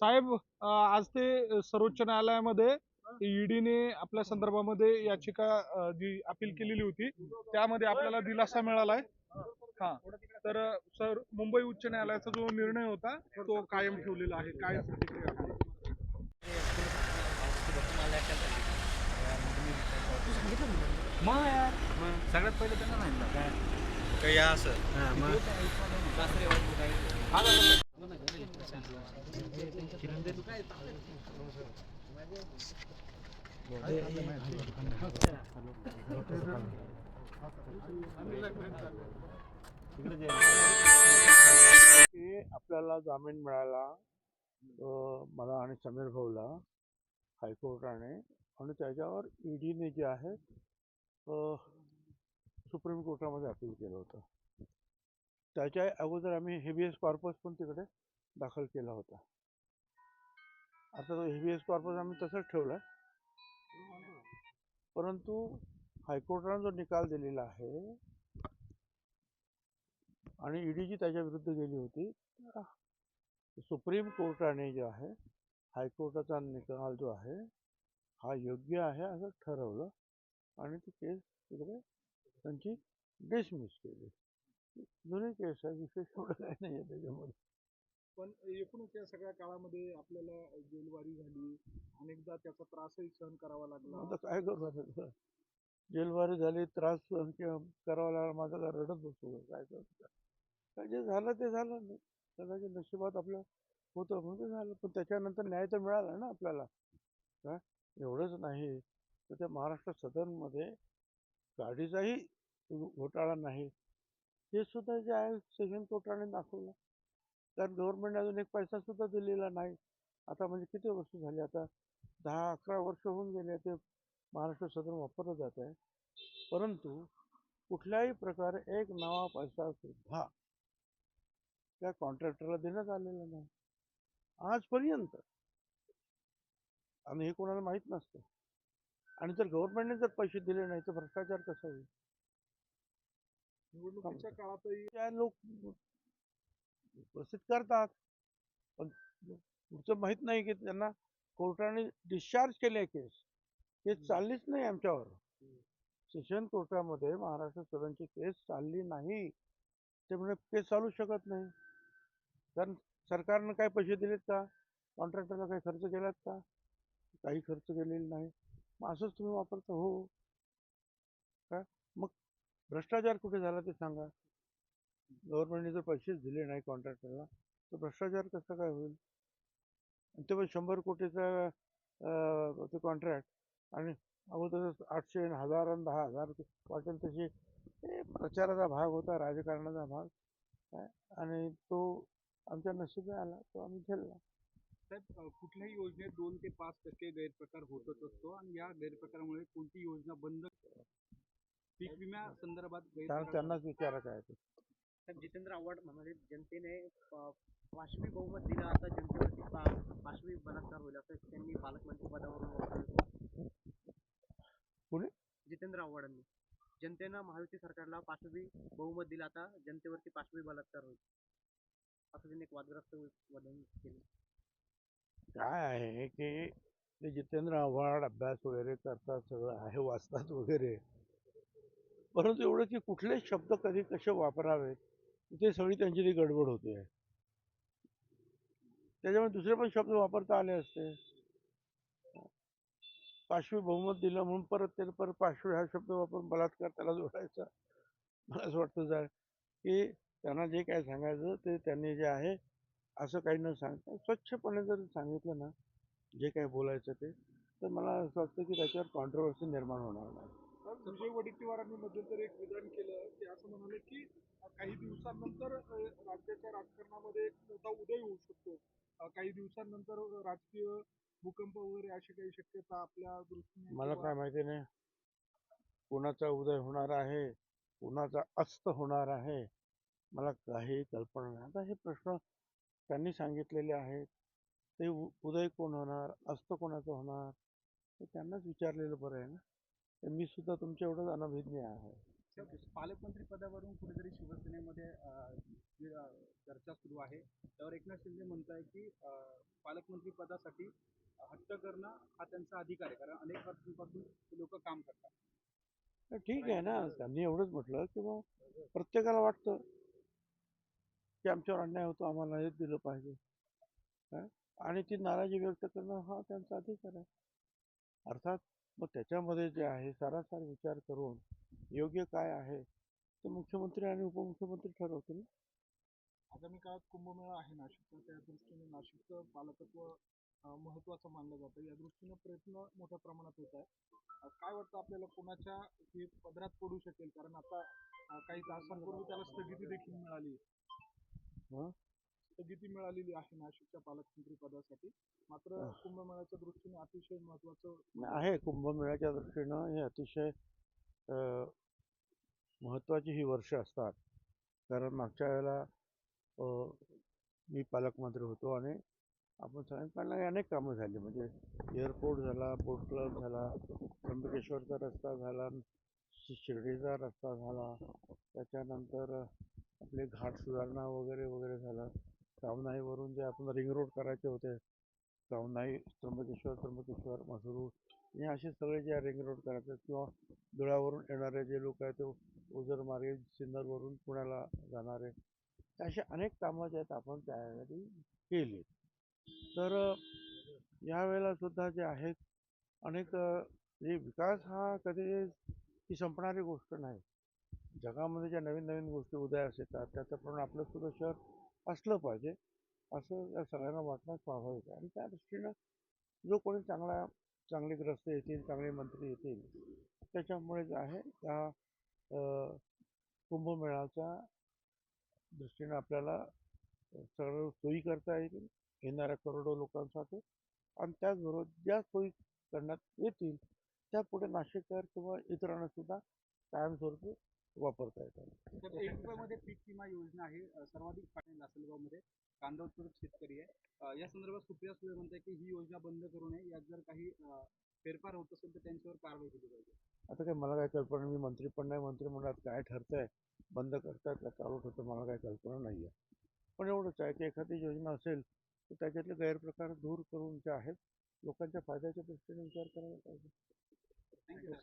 साहेब आज ते सर्वोच्च न्यायालयामध्ये ईडीने आपल्या संदर्भामध्ये याचिका जी अपील केलेली होती त्यामध्ये आपल्याला दिलासा मिळालाय. हा. तर सर मुंबई उच्च न्यायालयाचा जो निर्णय होता तो कायम ठेवलेला आहे. काय प्रतिक्रिया? आहे? मग यार. सगळ्यात पहिले त्यांना सांगितलं काय? असं हां की आपल्याला जामीन मिळाला मला आणि समीर भाऊला हायकोर्टाने. आणि त्याच्यावर ईडीने जे आहे सुप्रीम कोर्टामध्ये अपील केलं होतं. त्याच्या अगोदर आम्ही हेबियस कॉर्पस पण तिकडे दाखल केला होता. आता तो हेबियस कॉर्पस आम्ही तसंच ठेवला परंतु हायकोर्टाने जो निकाल दिलेला आहे आणि ईडीची त्याच्या विरुद्ध गेली होती सुप्रीम कोर्टाने जे आहे हायकोर्टाचा निकाल जो आहे हा योग्य आहे असं ठरवलं आणि ती केस तिकडे त्यांची डिसमिस केली. जुनी केस आहे विशेष एवढं काही नाही आहे त्याच्यामध्ये. पण एकूणच या सगळ्या काळामध्ये आपल्याला जेलवारी झाली. अनेकदा त्याचा त्रासही सहन करावा लागला. आता काय करू आता? त्याचं? जेलवारी झाली त्रास सहन के- करावा लागला माझा काय रडत बसतो काय करू काय जे झालं ते झालं नाही कदाचित नशिबात आपलं होतं म्हणून ते झालं. पण त्याच्यानंतर न्याय तर मिळाला ना आपल्याला. काय एवढंच नाही. तर त्या महाराष्ट्र सदनमध्ये गाडीचाही घोटाळा नाही. हे सुद्धा जे आहे सेशन कोर्टाने दाखवलं. कारण गव्हर्नमेंट अजून एक पैसा सुद्धा दिलेला नाही. आता म्हणजे किती वर्ष झाली? आता दहा अकरा वर्ष होऊन गेले ते महाराष्ट्र सदन वापरलं जात आहे. परंतु कुठल्याही प्रकारे एक नवा पैसा सुद्धा त्या कॉन्ट्रॅक्टरला देण्यात आलेला नाही. आजपर्यंत. आणि हे कोणाला माहीत नसतं. आणि जर गव्हर्नमेंटने जर पैसे दिले नाही तर भ्रष्टाचार कसा होईल? निवडणुकीच्या काळातही त्या लोक उपस्थित करतात. पण पुढचं माहीत नाही की त्यांना कोर्टाने डिस्चार्ज केले केस केस चाललीच नाही आमच्यावर. सेशन कोर्टामध्ये महाराष्ट्र सदनची केस चालली नाही. त्यामुळे केस चालू शकत नाही. कारण सरकारनं काय पैसे दिलेत का? कॉन्ट्रॅक्टरला काही खर्च केलात का? काही खर्च केलेला नाही. मग असंच तुम्ही वापरता हो. काय मग भ्रष्टाचार कुठे झाला ते सांगा. गव्हर्नमेंटने जर पैसेच दिले नाही कॉन्ट्रॅक्टरला तर भ्रष्टाचार कसं काय होईल? आणि ते पण शंभर कोटीचा अं, ते कॉन्ट्रॅक्ट आणि अगोदर आठशे हजार आणि दहा हजार वाटेल तशी प्रचाराचा भाग होता राजकारणाचा भाग. आणि तो आमच्या नशिबी आला तो आम्ही साहेब अ, कुठल्याही योजनेत दोन ते पाच टक्के गैरप्रकार होतच असतो आणि या गैरप्रकारामुळे कोणती योजना बंद? पीक विम्या संदर्भात त्यांनाच विचारा काय साहेब जितेंद्र आव्हाड म्हणाले जनतेने पाशवी बहुमत दिलं आता जनतेवरती पाशवी बलात्कार होईल असं त्यांनी पालकमंत्री पदावरून कोणी? जितेंद्र आव्हाडांनी. जनतेनं महायुती सरकारला पाशवी बहुमत दिलं आता जनतेवरती पाशवी बलात्कार होईल. असं त्यांनी एक वादग्रस्त वदन केलं. काय आहे की ते जितेंद्र आव्हाड अभ्यास वगैरे करतात सगळं आहे वाचतात वगैरे. परंतु एवढं की कुठले शब्द कधी कसे वापरावेत? ते सगळी त्यांची ती गडबड होते. त्याच्यामुळे दुसरे पण शब्द वापरता आले असते. पाशवी बहुमत दिलं म्हणून परत ते परत पाशवी हा शब्द वापरून बलात्कार त्याला जोडायचा. मला असं वाटतं जर की त्यांना जे काय सांगायचं ते त्यांनी जे आहे असं काही न सांगता स्वच्छपणे जर सांगितलं ना जे काही बोलायचं ते तर मला असं वाटतं की त्याच्यावर कॉन्ट्रोवर्सी निर्माण होणार नाही. विजय वडेट्टीवारांनी मध्यंतरी एक विधान केलं. ते असं म्हणाले की काही दिवसांनंतर राज्याच्या राजकारणामध्ये एक मोठा उदय होऊ शकतो. काही दिवसांनंतर राजकीय भूकंप वगैरे अशी काही शक्यता आपल्या दृष्टीने मला काय माहिती नाही. कुणाचा उदय होणार आहे? कुणाचा अस्त होणार आहे? मला काही कल्पना नाही. आता हे प्रश्न त्यांनी सांगितलेले आहेत. ते उदय कोण होणार? अस्त कोणाचं होणार? हे त्यांनाच विचारलेलं बरं आहे ना. तर मी सुद्धा तुमच्या एवढंच अनभिज्ञ आहे. पालकमंत्री पदावरून कुठेतरी शिवसेनेमध्ये चर्चा सुरू आहे. त्यावर एकनाथ शिंदे म्हणताय की अं, पालकमंत्री पदासाठी हट्ट करणं हा त्यांचा अधिकार आहे. कारण अनेक वर्षांपासून लोक काम करतात. तर ठीक आहे ना. त्यांनी एवढंच म्हटलं की मग प्रत्येकाला वाटतं की आमच्यावर अन्याय होतो आम्हाला हेच दिलं पाहिजे? आणि ती नाराजी व्यक्त करणं हा त्यांचा अधिकार आहे. अर्थात मग त्याच्यामध्ये जे आहे सारासार विचार करून योग्य काय आहे ते मुख्यमंत्री आणि उपमुख्यमंत्री ठरवतील आगामी काळात कुंभमेळा आहे नाशिकचा. त्या दृष्टीने नाशिकचं पालकत्व अं, महत्त्वाचं मानलं जातं. या दृष्टीनं प्रयत्न मोठ्या प्रमाणात होत आहे काय वाटतं आपल्याला कोणाच्या ही पदरात पडू शकेल? कारण आता काही तासांपूर्वी त्याला स्थगिती देखील मिळाली? स्थगिती मिळालेली आहे नाशिकच्या पालकमंत्री पदासाठी. मात्र. कुंभमेळ्याच्या दृष्टीने अतिशय महत्त्वाचं आहे. कुंभमेळ्याच्या दृष्टीनं हे अतिशय अ, महत्त्वाची ही वर्ष असतात. कारण मागच्या वेळेला मी पालकमंत्री होतो आणि आपण सगळ्यांकडनं अनेक कामं झाली. म्हणजे एअरपोर्ट झाला बोट क्लब झाला त्र्यंबकेश्वरचा रस्ता झाला शिर्डीचा रस्ता झाला. त्याच्यानंतर आपले घाट सुधारणा वगैरे वगैरे झालं. सावनाईवरून जे आपण रिंग रोड करायचे होते सावनाई त्र्यंबकेश्वर त्र्यंबकेश्वर मसरूळ हे असे सगळे जे रिंग रोड करायचे किंवा धुळ्यावरून येणारे जे लोक आहेत ते ओझर मार्गे सिन्नरवरून पुण्याला जाणारे असे अनेक कामं जे आहेत आपण त्यावेळी केली. तर अ, यावेळेला सुद्धा जे आहेत अनेक जे विकास हा कधी ही संपणारी गोष्ट नाही. जगामध्ये ज्या नवीन नवीन गोष्टी उदयास येतात त्याच्याप्रमाणे आपलं सुद्धा शहर असलं पाहिजे. असं या सगळ्यांना वाटणं स्वाभाविक आहे. आणि त्या दृष्टीनं जो कोणी चांगला चांगले ग्रस्त येतील चांगले मंत्री येतील त्याच्यामुळे जे आहे त्या कुंभमेळाच्या दृष्टीनं आपल्याला सगळं सोयी करता येतील येणाऱ्या करोडो लोकांसाठी. आणि त्याचबरोबर ज्या सोयी करण्यात येतील त्या पुढे नाशिककर किंवा इतरांना सुद्धा कायमस्वरूपी वापरता येतात तर एक रुपयामध्ये पीक विमा योजना आहे. सर्वाधिक फायदा लासलगावमध्ये. कांदा उत्पादक शेतकरी आहे. या संदर्भात सुप्रिया सुळे म्हणते की ही योजना बंद करू नये. यात जर काही फेरफार होत असेल तर त्यांच्यावर कारवाई केली पाहिजे. आता काय मला काय कल्पना मी मंत्री पण नाही. मंत्रिमंडळात काय ठरतंय बंद करतायत का चालू ठरतं मला काय कल्पना नाही आहे पण एवढंच आहे की एखादी योजना असेल तर त्याच्यातले गैरप्रकार दूर करून जे आहेत लोकांच्या फायद्याच्या दृष्टीने विचार करायला पाहिजे. थँक्यू